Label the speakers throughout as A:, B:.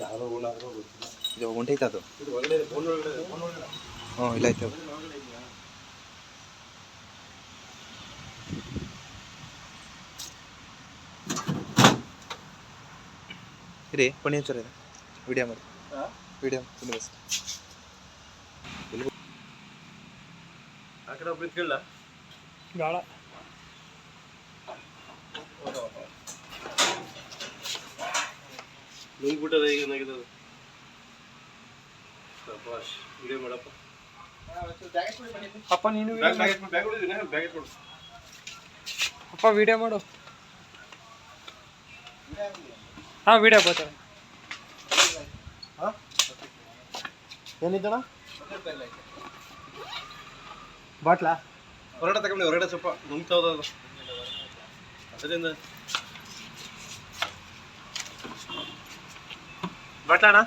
A: ಯಾರೋ ಗೊತ್ತಿಲ್ಲ
B: ಇದು ಹೊಂಟೈತೆ ಅದು?
A: ಇದು ಒಳಗಡೆ ಫೋನ್ ಒಳಗಡೆ ಫೋನ್ ಒಳಗಡೆ
B: ಹ್ಞೂ ಇಲ್ಲ
A: ಇದೆಯಾ?
B: ಇರಿ ಪಣಿ ಒಂಚೂರು ಇದೆ. ವಿಡಿಯೋ ಮಾಡಿ.
A: ಹಾ?
B: ವಿಡಿಯೋ
A: ಆ ಕಡೆ ಒಬ್ರು ಕೇಳ
C: ಬೇಡ
A: ನುಂಗ್ಬಿಟ್ಟದ ಈಗ ಏನಾಗಿದೆ ಶಬಾಷ್ ವಿಡಿಯೋ ಮಾಡಪ್ಪ.
C: ಅಪ್ಪ ನೀನು. ಅಪ್ಪ ವಿಡಿಯೋ ಮಾಡು. ಹಾ ವಿಡಿಯೋ ಬರ್ತಾರೆ
A: ಏನಿದ್ದಣ ಬಾಟ್ಲಾ? ಹೊರಗಡೆ ತಗೊಂಡು ಹೊರಗಡೆ ಸ್ವಲ್ಪ ನುಂಗ್ತಾ ಹೋದ ಅದರಿಂದ ಬಾಟ್ಲಾ ಅಣ್ಣ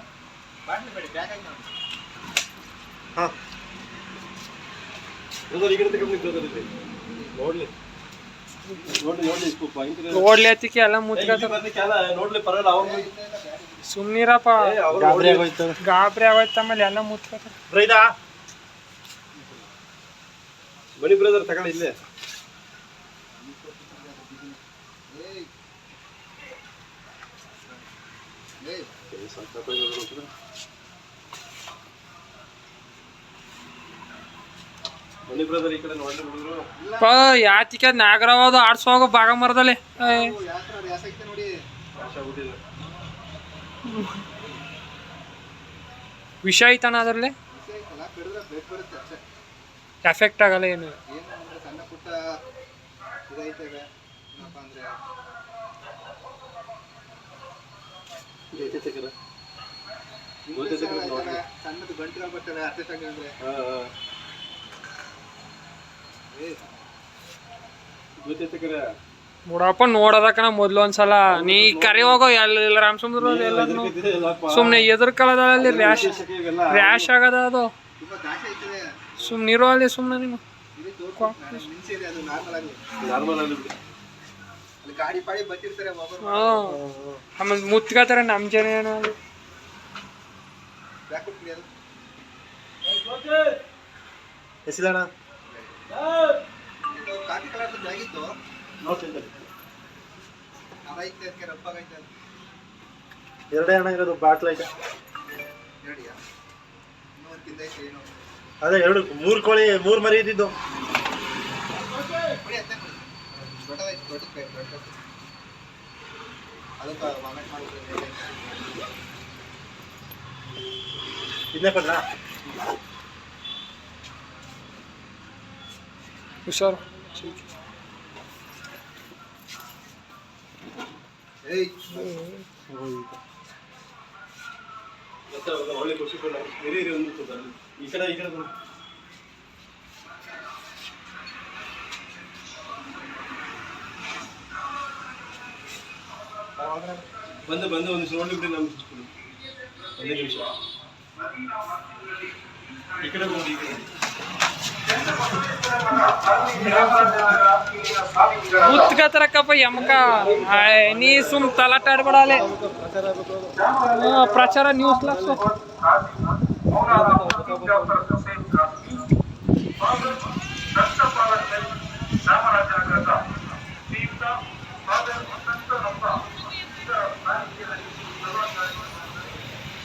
A: ಹಾಂ ನೋಡ್ಲಿ.
C: ಓಡ್ಲಿ ಹತ್ತಿಕ್ಕೆ ಎಲ್ಲ
A: ಅವ್ರು
C: ಸುಮ್ನಿರಪ್ಪ.
A: ಗಾಬರಿ
C: ಆಗೋಯ್ತು. ಆಮೇಲೆ ಎಲ್ಲ ಮುತ್ಕೋತಾರ
A: ಬ್ರೈದಾ? ಬನ್ನಿ ಬ್ರದರ್ ತಗೊಳ್ಳಿ ಇಲ್ಲೇ ಬನ್ನಿ ಬ್ರದರ್ ಈ ಕಡೆ ನೋಡ್ಲಿ ಹುಡುಗರು
C: ಪ ಯಾತಿಕೆ ನಾಗರವಾದ ಆಡ್ಸೋಗ ಭಾಗ ಮರದಲ್ಲಿ ವಿಷ ಐತಣ ಅದರಲ್ಲಿ? ಎಫೆಕ್ಟ್ ಆಗಲ್ಲ ಏನು.
D: ಅಂದ್ರೆ ಅಂದ್ರೆ.
C: ನೋಡಪ್ಪ ನೋಡೋದಕ್ಕನ ಮೊದ್ಲು ಒಂದ್ಸಲ. ನೀ ಕರಿ ಹೋಗೋ ಎಲ್ಲ ರಾಮಸಮುದ್ರ ಎಲ್ಲ ಸುಮ್ನೆ ಕಾಲದಲ್ಲಿ ರ್ಯಾಶ್ ರ್ಯಾಶ್ ಆಗದ. ಅದು. ಸುಮ್ನಿರೋ ಅಲ್ಲಿ ಸುಮ್ನೆ ನಾನು.
D: ನಾರ್ಮಲ್ ಆಗಿ
A: ನಾರ್ಮಲ್ ಅಲ್ಲಿ ಬಿಡಿ
D: ಅಲ್ಲಿ ಗಾಡಿ ಪಾಡಿ ಬರ್ತಿರ್ತಾರೆ
C: ಆಮೇಲೆ ಮುತ್ಕೋತಾರೆ ನಮ್ಮ ಜನ ಏನೋ
D: ಇದು ಕಾಫಿ ಕಲರ್
A: ನೋಡ್ತೀನಿ
D: ಅದೈತೆ ಅದಕ್ಕೆ ಅದು
A: ಎರಡೇ ಅಣ್ಣ ಇರೋದು ಬಾಟ್ಲ್ ಐತೆ.
D: ನೋಡ್ ಇನ್ನೂ ಒಂದು ತಿಂದೈತೆ ಏನೋ.
A: ಅದೇ ಎರಡು ಮೂರು ಕೋಳಿ ಮೂರು ಮರಿ ಇದ್ದಿದ್ದು
D: ಕೊಡಿ ಅತ್ತೆ ಕೊಡಿ ದೊಡ್ಡದೈತೆ ದೊಡ್ಡ ಕೈ ದೊಡ್ಡ ಅದಕ್ಕೆ
C: ಹುಷಾರು
A: ಒಳ್ಳೆ ಖುಷಿ ಕೊಡ ಹಿರಿಯರು. ಈ ಕಡೆ ಈ ಕಡೆ ಬಂದು ಬಂದು ಒಂದು ನಿಮಿಷ ನೋಡಿ ಬಿಡಿ ನಮ್ಮ ಒಂದೇ ನಿಮಿಷ. ಈ ಕಡೆ ಬಂದು ಈ ಕಡೆ.
C: ಮುತ್ಕೋತಾರಕ್ಕಪ್ಪ ಯಮಕ. ಆಯ್, ನೀ ಸುಮ್ ತಲಾಟ ಆಡ್ಬೇಡ ಅಲ್ಲಿ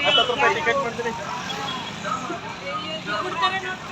A: ಹತ್ತತ್ತು ರೂಪಾಯಿ ಟಿಕೆಟ್ ಮಾಡ್ತೀನಿ
E: ಕೊಡ್ತಾರೆ ನೋಡ್ತೀನಿ